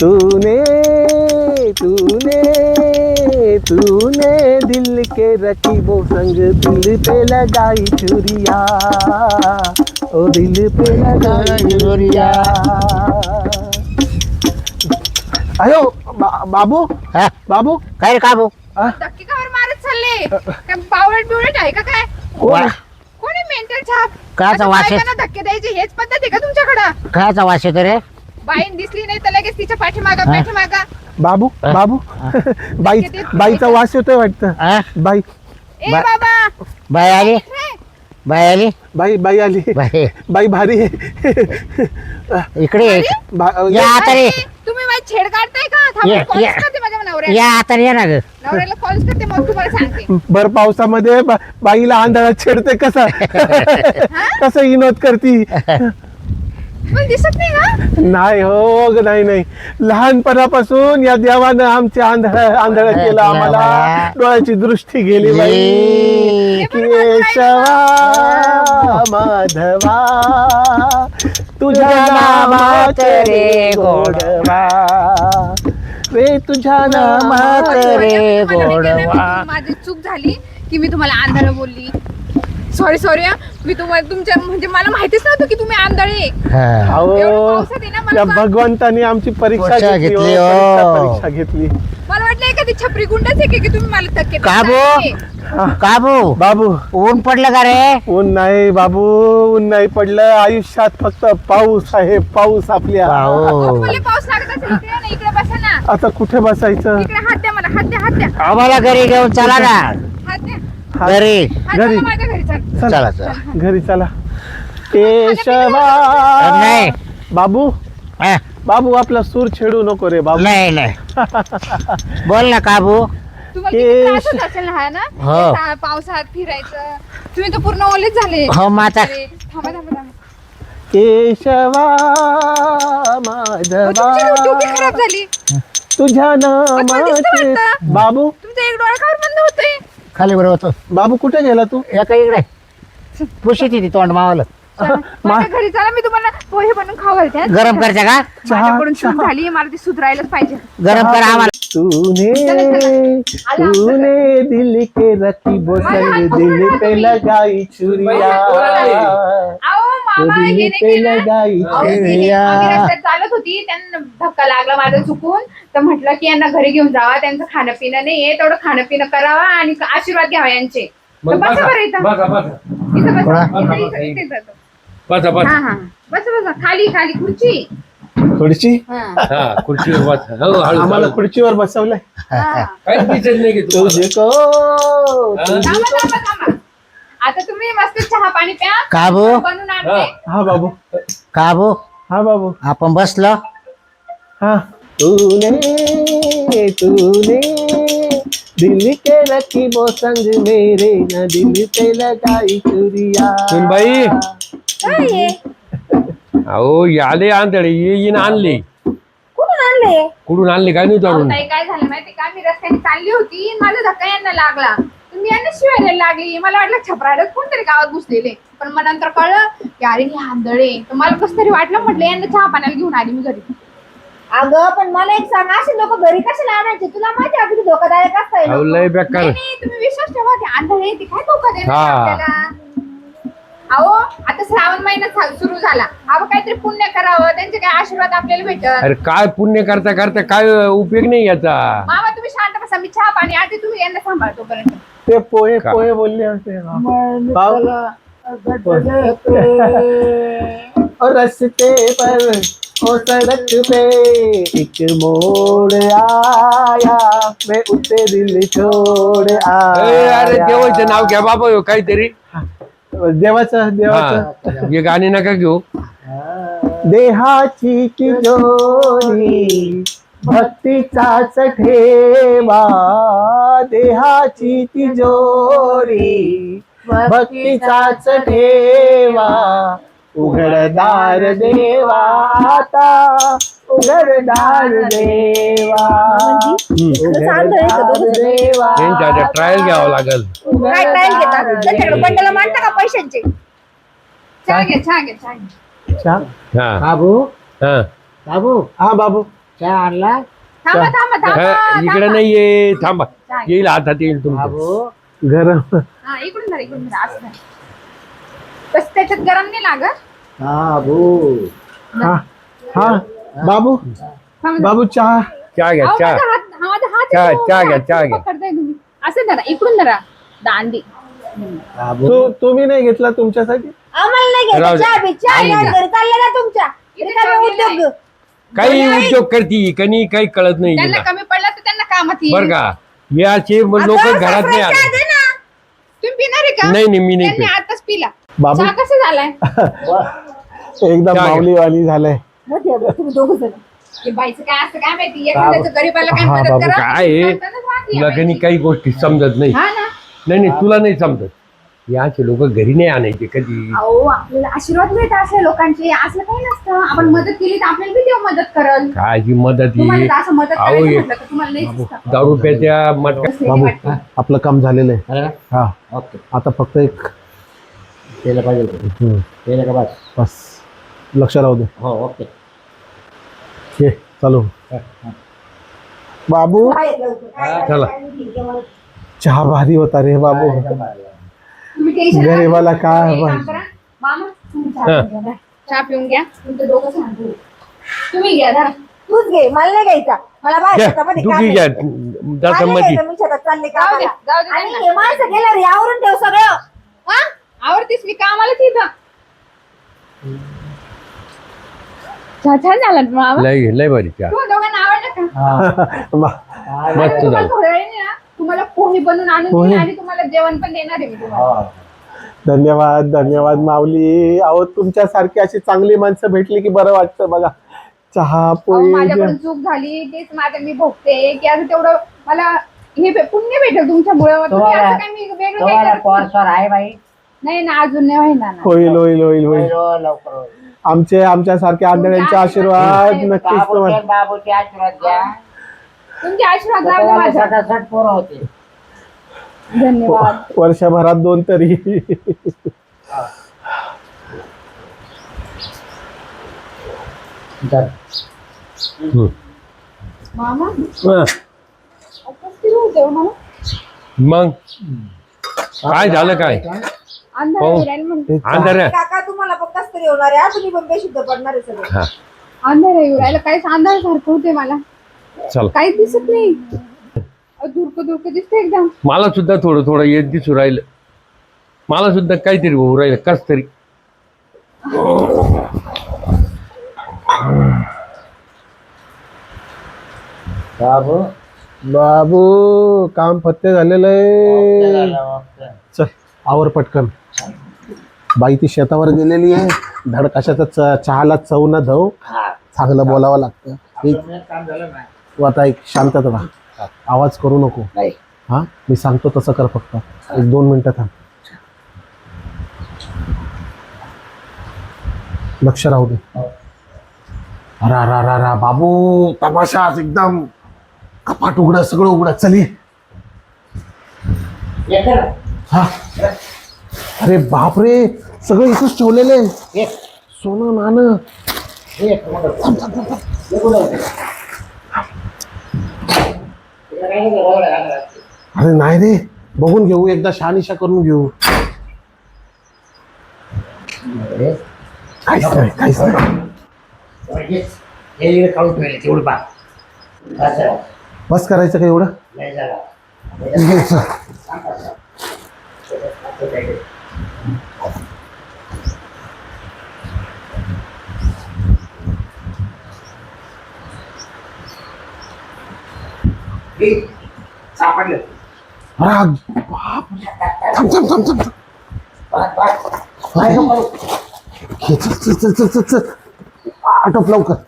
तूने तूने तूने दिल के रकीबों संग दिल पे लगाई चुरिया ओ दिल पे लगाई चुरिया अयो बा- बाबू? हा? बाबू? काय रे काबू आ? धक्के कावर मारत चालले? काय बावळट बिवळट आहे का काय? कोण? कोणी? मेंटल छाप? काचा आता वास आहे? बायकांना धक्के द्यायचे हेच पद्धत आहे का तुमच्याकडं? कायचा वास येतो रे. बाईन दिसली नाही तर लगेच तिच्या पाठीमागा? पाठीमागा. बाबू? बाबू. बाई बाईचा वास येतोय वाटतं. हा? बाई. ए बा- बाबा! बाय आली? बाय आली? बाई बाई आली. बाय बाई भारी. आहे इकडे ये. बा- या आता रे तुम्ही माझी छेड काढताय का? थांबा, ये, कॉल्स ये. करते माझ्या नवऱ्याला. या आता ये ना ग. नवऱ्याला कॉल्स करते मग तुम्हाला सांगते. भर पावसामध्ये बा- बाईला आंधळा छेडते कसा? कसं विनोद करती? पण दिसत नाही का? नाही हो ग, नाही नाही. लहानपणापासून या देवानं आमचे आंधळ आंधळ केलं आम्हाला. डोळ्याची दृष्टी गेली बाई. केशवा माधवा तुझ्या नामात रे गोडवा. रे तुझ्या नामात रे गोडवा. माझी चूक झाली की मी तुम्हाला आंधळ बोलली. सॉरी सॉरी मी तुम्हाला तुमच्या म्हणजे मला माहितीच नव्हतं की तुम्ही आंधळे हा. अहो एवढं पावसात आहे ना, मला त्या मा- भगवंतानी आमची परीक्षा परीक्षा घेतली हो, घेतली, हो. परीक्षा परीक्षा घेतली. मला वाटलं एखादी छपरी गुंडच आहे की की तुम्ही मला धक्के का बो? देताय. काबू? बाबू. ऊन पडलं का रे? ऊन नाही बाबू. ऊन नाही पडलं. आयुष्यात फक्त पाऊस आहे पाऊस आपल्या. पाऊस. अहो, फुले पाऊस लागत असेल इकडे या ना इकडे बसा ना. आता कुठे बसायचं? इकडे हात द्या मला हात द्या हात द्या. आम्हाला घरी घेऊन चला ना. हात द्या. घरी. हात घरी. द्या चला चला. घरी चला. केशवा. नाही. बाबू. हा, बाबू आपला सूर छेडू नको रे बाबू. नाही नाही. बोल ना काबू. तुम्हाला किती त्रास केश- होत असेल ना हा ना? हो. ते सा- पावसात फिरायचं. तुम्ही तर पूर्ण ओलेच झाले. हो माता अरे, थांबा थांबा थांबा. केशवा अहो, तुमची डोकी खराब झाली. तुझ्या नामाचे वाटतं. बाबू. तुमचा एक डोळा खावर बंद होतोय. खाली बरोबर होतो. बाबू कुठे गेला तू? एका इकडे. पुशी ती तोंड मावलं. चला, माझ्या घरी चला मी तुम्हाला पोहे बनवून खाऊ घालते हा. गरम करते का? माझ्याकडून चूक. झाली मला ती सुधारायलाच पाहिजे. गरम कर आम्हाला. तूने तूने दिल के रकीबों संग दिल पे लगाई चुरिया. अहो मामा दिल हे नाही पे केलं. लगाई अहो, मी चुरिया. आम्ही रस्त्यात चालत होती त्यांना धक्का लागला माझं चुकून. तर म्हटलं की यांना घरी घेऊन जावा त्यांचं खाणं पिणं नाही आहे तेवढं खाणं पिणं करावा आणि आशीर्वाद घ्यावा यांचे. तर बसा बरं इथं. बसा बसा इथं बसा. बसा. इथं- इथं- इथं बसा. बसा. हा बसा हा. बसा बसा. खाली खाली. खुर्ची. थोडीशी हा. हा खुर्चीवर बसा. हो हळू आम्हाला हळू. खुर्चीवर बसवलंय. हा. काहीच दिसत नाही की तुम्हाला. तुझको हा? थांबा थांबा थांबा. आता तुम्ही मस्त चहा पाणी प्या. काबू बनवून आणते. हा. बाबू. काबू हा बाबू. आपण बसलो. हाँ. तूने तूने. दिल के रकीबों संग मेरे न दिल पे लगाई चुरिया। सुनबाई. काय? अहो याले आंधळे ये येईन आणले. कुठून आणले? कुठून आणले काय नाही विचारून ताई काय झालं माहिती का? मी रस्त्याने चालली होती माझा धक्का यांना लागला. तुम्ही यांना शिवायला लागली. मला वाटलं छपराडच कोणतरी गावात घुसलेले. पण मग नंतर कळलं की अरे हे आंधळे. तर मला कसं तरी वाटलं म्हटलं यांना चहा पाण्याला घेऊन आली मी घरी. अगं पण मला एक सांग असे लोक घरी कशाला आणायचे? तुला माहिती आहे किती धोकादायक असतं अहो लय बेकार. नाही नाही, तुम्ही विश्वास ठेवा ते आंधळे ते काय धोका देणार हा. आपल्याला? अहो आता श्रावण महिना सुरू झाला. अहो काहीतरी पुण्य करावं त्यांचे काय आशीर्वाद आपल्याला भेटत अरे काय पुण्य करता करता काय उपयोग नाही याचा? मामा तुम्ही शांत बसा मी चहा पाणी आधी तुम्ही यांना सांभाळतो पर्यंत ते पोहे का? पोहे बोलले होते और रस्ते पर ओ सड़क पे एक मोड़ आया मैं उसे दिल छोड़ ए, अरे आया देवाचं नाव घ्या बाबा ह्यो काहीतरी. देवाचं देवाचं. हा हे गाणी नका घेऊ. देहाची तिजोरी भक्तीचाच ठेवा. देहाची तिजोरी भक्तीचाच ठेवा. उघडदार देवा आता उघडदार देवा. उघडदार देवा त्यांच्या आता ट्रायल घ्यावं लागल. काय ट्रायल घेतात? त्याच्याकडे बंडला मांडता का पैशांचे? चहा घ्या चहा घ्या चहा घ्या चहा? हा. काबू हा. काबू हा बाबू. चहा आणला थांबा थांबा हा, थांबा. इकडे थांबा. नाहीये थांबा. येईल हातात येईल तुमच्या बाबू? गरम हा इकडून धरा इकडून धरा. असं धरा. बस त्याच्यात गरम नाही लागत? बाबू. हा हा बाबू. थांबा, थांबा. बाबू चहा. चहा घ्या अहो, चहा. माझा हात हा, माझा हात चहा-. चहा घ्या, हात चहा घ्या. पकडताय तुम्ही. असं धरा इकडून धरा. दांडी. बाबू. तू तुम्ही नाही घेतला तुमच्यासाठी? आम्हाला नाही राहू घ्यायचं दे. चहा बी. चहा आणून घ्या द्या. घरी चालले ना तुमच्या. इथे रिकामे ठेवलेलं उद्योग काही उद्योग करती कनी काही कळत नाही त्यांना तिला. कमी पडला तर त्यांना कामात येईल. बर का? याचे लोक घरात नाही आले. दे ना. तुम्ही पिणार आहे का? नाही नाही मी नाही त्यांनी पित. आताच पिला. बाबू? चहा कसं झालाय? एकदम चहा घ्या. माऊलीवाली झालाय. हे बाईचं काय असतं काय माहिती एखाद्याचं गरीबाला काय हा, मदत बाबू, करा? काय आहे? वाटली तुला. काही गोष्टी समजत नाही. हा ना. नाही नाही तुला नाही समजत. याचे लोक घरी नाही आणायचे कधी. अहो आपल्याला आशीर्वाद मिळतात असल्या लोकांचे. असलं काही नसतं. आपण मदत केली तर आपल्याला बी देव मदत करल. कायची मदत तुम्हाला ही जर असं मदत अहो, करायचं हे- म्हटलं तर तुम्हाला नाही दिसतं. दारू रुपयाच्या मटका कसं बाबू वाटतं? आपलं काम झालेलं आहे? हा. ओके. आता फक्त एक केलं पाहिजे हम्म, केलं का बस? बस. लक्ष राहू दे. हो ओके. ये चालू. बाबू. चला. चहा भारी होता रे बाबू. गरीबाला. काय चहा पिऊन घ्या. तुमचं डोकं तुम्ही घ्या तूच घे. मला नाही घ्यायचा. मला बाहेर घ्या. शेतामध्ये काम आहे. घ्या. मला जाता नाही मध्ये घ्यायचं, मी शेतात चालले जाऊ दे, कामाला. जाऊ दे आणि त्यांना. हे माणसं गेलं रे आवरून ठेव सगळं. हा? आवडतीस मी कामालाच इथं. छान झाला ना मामा? लय लय भारी चहा. तुम्हाला दोघांना आवडलं का? मा- आणि मस्त तुम्हाला झालं. थोड्या वेळाने ना तुम्हाला पोहे बनवून आणून पोहे? देईन आणि तुम्हाला जेवण पण देणार आहे मी तुम्हाला. धन्यवाद धन्यवाद माऊली. अहो तुमच्यासारखी अशी चांगली माणसं भेटली की बरं वाटतं बघा. चहा अहो, पोळी माझ्याकडून जे- चूक झाली तेच माझं मी भोगते की आता तेवढं मला हे भे- पुण्य भेटेल तुमच्यामुळे. तुम्ही तुम्हाला- असं काय मी वेगळं काही तुम्हाला करत नाही. पॉर्सवर आहे बाई. नाही ना अजून नाही व्हायला ना. होईल होईल होईल होईल. होईल, लवकर होईल. आमचे आमच्यासारख्या आंधळ्यांचे आशीर्वाद नक्कीच बाबूचे तुम्हाला. आणि बाबूचे आशीर्वाद द्या. तुमचे आशीर्वाद तर लागले तुम्हाला माझ्या. सटासट पोरं होते धन्यवाद. वर्षभरात दोन तरी. मामा? हा. किती होते हो मामा. मग? काय झालं काय? अंधार हो. म्हणते. अंधार काका तुम्हाला कस तरी होणार आहे? हा, तुम्ही पण बेशुद्ध पडणार आहे सगळं. हा. अंधार येऊ राहिलं काहीच अंधार सारखं होते मला. चल. काहीच दिसत नाही. धुरक धुरक दिसते एकदम. मला सुद्धा थोडं थोडं येत दिसू राहिलं. मला सुद्धा काहीतरी होऊ राहिलं कस तरी. बाबू बाबू काम फत्ते झालेलं आहे. चल. आवर पटकन. बाई ती शेतावर गेलेली आहे. धड कशाचा च- चहाला चव ना धव. हा. चांगलं बोलावं लागतं. एक काम झालं तू आता एक शांतता राहा आवाज करू नको. नाही. हा? मी सांगतो तसं कर फक्त. एक दोन मिनिटं थांब. लक्ष राहू दे. अरा रा रा रा बाबू तमाशा आज एकदम. कपाट उघडा सगळं उघडा. चल ना? हा. अरे बापरे सगळं इथंच ठेवलेलं आहे. सोनं नाणं. अरे नाही रे बघून घेऊ एकदा शहानिशा करून घेऊ. काहीच नाही काहीच नाही. बस करायचं का एवढं नाही झालं घ्यायचं हे, सापडलं. अरे बाप थांब थांब थांब थांब. पाच, पाच. काय नको करू. घे, चल चल चल चल चल चल. आटोप लवकर.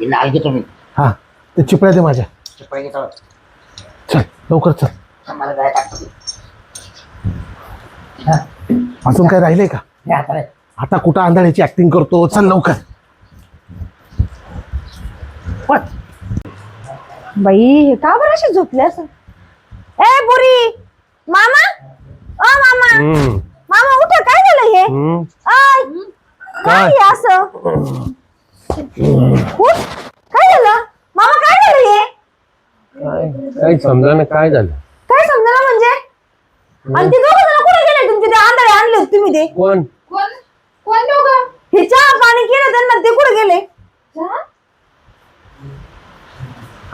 हे नाल घेतो मी. हा ते चिपळ्या दे माझ्या. चिपळी घेतो. चल लवकर चल. मला टाकतो. अजून काय राहिलंय का? हे हाताने आता कुठं आंधळ्याची ऍक्टिंग करतो? चल लवकर. बाई हे का बरं अशी झोपले असं? ए बुरी! मामा? अ मामा! मामा उठ काय झालं हे? काय? असं. काय झालं? मामा काय झालं हे? काय? समजा ना काय झालं? काय समजा ना म्हणजे? आणि ते दोघ जण कुठे गेले? तुमचे ते आंधळे आणले होते तुम्ही ते? कोण? कोण? कोण दोघं? हे चहा पाणी केलं त्यांना ते कुठे गेले? चहा?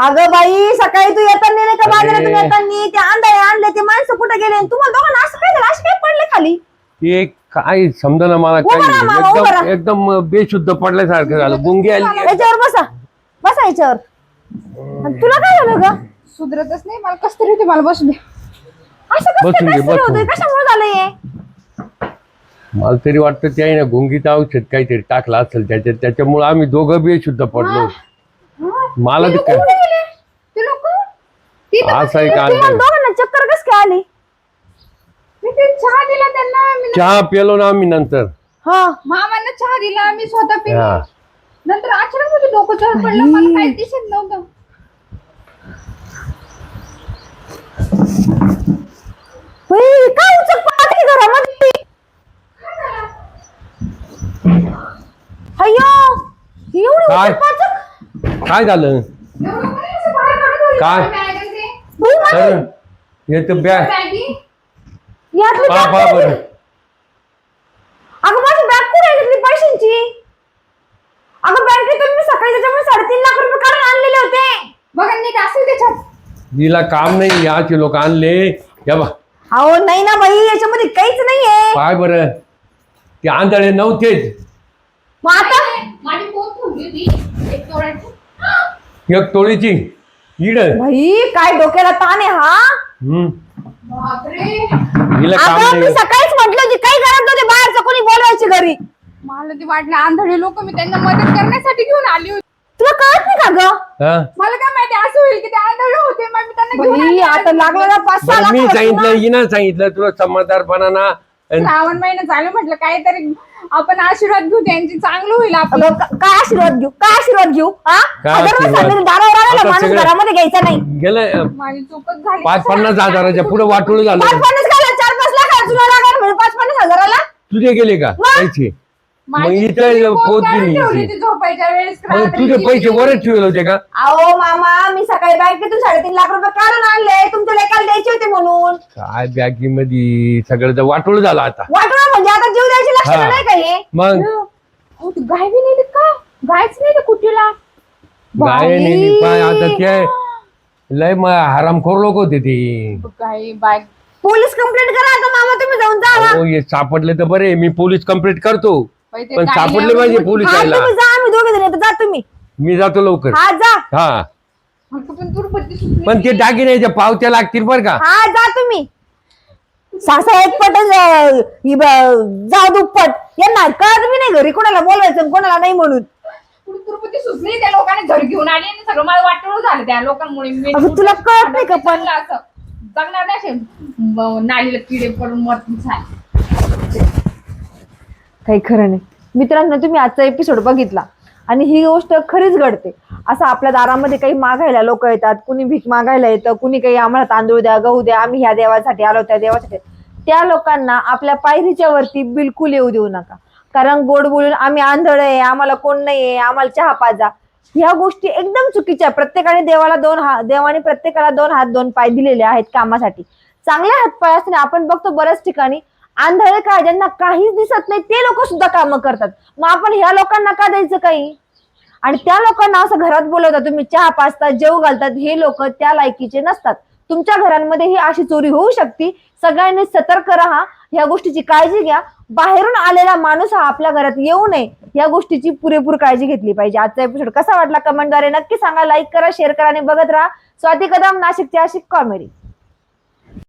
अगं बाई सकाळी तू येताना नाही का बाजारातून अरे. येताना? ते आंधळे आणले ते माणसं कुठे गेले? आणि तुम्हाला दोघांना असं काय झालं? असे काय पडले खाली? ते काय समजा ना मला उभं राहा मामा, उभं काय राहा. एकदम एकदम बेशुद्ध पडल्यासारखं झालं. गुंगी आली. याच्यावर बसा. बसा याच्यावर. आणि तुला काय झालं ग? सुधरतच नाही. मला कस तरी होते मला बसू दे. असं कसं बसून घे. होतंय? कशामुळे झालं हे? मला तरी वाटतं ते आहे ना गुंगीचं औषध काहीतरी टाकलं असेल त्याच्यात. त्याच्यामुळे आम्ही दोघं बेशुद्ध पडलो. मला ते काय? असं आहे का चक्कर कस काय आली? मी ते चहा दिला त्यांना मी चहा पिलो ना आम्ही नंतर. हा. मामांना चहा दिला मी स्वतः पिले. हा. नंतर अचानक मध्ये डोकं जड पडलं. मला काही दिसत नव्हतं. बाई, काय उचक पाहते घरामध्ये? अय्यो ही एवढी काय? काय झालं? एवढं काय? काय? बाई, माझी- तर हे तर बॅग. बॅगी यातली पा बॅग पा कुठे बरं. गेली? अगं माझी बॅग कुठे घेतली पैशांची? अगं बँकेतून मी सकाळी त्याच्यामुळे साडेतीन लाख रुपये काढून आणलेले होते. बघा नीट असेल त्याच्यात हिला काम नाही याचे लोक आणले. या बा अहो नाही ना बाई याच्यामध्ये काहीच नाहीये. पाय बरं. ते आंधळे नव्हतेच. मग आता? माझी पोत ठेवली होती. एक टोळीची इड. भाई काय डोक्याला ताण आहे हा? हम्म. बापरे. हिला काम अगं मी नाही. सकाळीच म्हटलं होती काही गरज नव्हती बाहेरचं कोणी बोलवायची घरी. मला ते वाटलं आंधळे लोक मी त्यांना मदत करण्यासाठी घेऊन आली होती. तुला कळत नाही का ग? हा? मला काय माहिती असं होईल की ते आंधळे होते मग मी त्यांना घेऊन बाई आली. आता लागला ना पाच सहा बरं मी लाख सांगितलं हिनं सांगितलं तुला समजदारपणा ना श्रावण महिना चालू म्हटलं काहीतरी आपण आशीर्वाद घेऊ त्यांची चांगलं होईल आपलं. अगं, का- काय आशीर्वाद घेऊ? काय आशीर्वाद घेऊ? हा? काय हजार आशीर्वाद? सांगितलं दारावर आलेला आता माणूस सगळं- घरामध्ये घ्यायचा नाही. गेलं माझी चूकच झाली. पाच पन्नास हजाराच्या पुढे वाटोळ झालं. पाच पन्नास चार पाच लाख म्हणजे पाच पन्नास हजाराला? तुझे गेले का? पैसे. मग माझी इथं ती पोत पोत काढून गेली ठेवली इथे. होती झोपायच्या वेळेस मग रात्री. तुझे पैसे वरच ठेवले होते का? अहो मामा मी सकाळी बँकेतून साडेतीन लाख रुपये काढून आणले. तुमच्या लेखाला द्यायचे होते म्हणून. काय बॅगी मध्ये सगळं तर वाटोळ झालं आता. वाटलं म्हणजे आता जीव द्यायची लक्षणं हा. नाही का हे? मग? अहो, ती गाय बी नेली का? गायच नाही कुठीला? गाय बाई. नेली. पाय आता ते लय मग हरामखोर लोक होते ते. गाय बाय पोलीस कंप्लेंट करा आता मामा? तुम्ही जाऊन जा. अहो, हे सापडले तर बरे. मी पोलीस कंप्लीट करतो. पण सापडले पाहिजे पोलीस हा यायला. तुम्ही जा आम्ही दोघे जण. जा तुम्ही. मी जातो लवकर. हा जा. हा. पण. पण ते दागिन्याच्या पावत्या लागतील बर का. हा जा तुम्ही. सासा एक पट जा दुप्पट यांना कळत बी नाही घरी कोणाला बोलवायचं आणि कोणाला नाही म्हणून. दुर्पत्ती सुचली त्या लोकांनी घर घेऊन आली आणि सगळं मला वाटलं झालं त्या लोकांमुळे. मी अगं, तुला कळत नाही का पण? असं. जगणार नाही असे म- नालीला किडे पडून मरतील छान काही खरं नाही. मित्रांनो तुम्ही आजचा एपिसोड बघितला आणि ही गोष्ट खरीच घडते. असं आपल्या दारामध्ये काही मागायला लोक येतात कुणी भीक मागायला येतं कुणी काही आम्हाला तांदूळ द्या गहू द्या आम्ही ह्या देवासाठी आलो त्या देवासाठी. त्या लोकांना आपल्या पायरीच्या वरती बिलकुल येऊ देऊ नका. कारण गोड बोलून आम्ही आंधळ आहे आम्हाला कोण नाही आहे आम्हाला चहा पाजा. ह्या गोष्टी एकदम चुकीच्या प्रत्येकाने देवाला दोन हात देवाने प्रत्येकाला दोन हात दोन पाय दिलेले आहेत कामासाठी. चांगले हातपाय असणे आपण बघतो बऱ्याच ठिकाणी आंधळे काय ज्यांना काहीच दिसत नाही ते लोक सुद्धा कामं करतात. मग आपण ह्या लोकांना का द्यायचं काही? आणि त्या लोकांना असं घरात बोलवतात तुम्ही चहा पाचतात जेव घालतात हे लोक त्या लायकीचे नसतात. तुमच्या घरांमध्ये ही अशी चोरी होऊ शकते. सगळ्यांनी सतर्क राहा ह्या गोष्टीची काळजी घ्या. बाहेरून आलेला माणूस हा आपल्या घरात येऊ नये या गोष्टीची पुरेपूर काळजी घेतली पाहिजे. आजचा एपिसोड कसा वाटला कमेंटद्वारे नक्की सांगा लाईक करा शेअर करा आणि बघत राहा. स्वाती कदम नाशिकची अशी कॉमेडी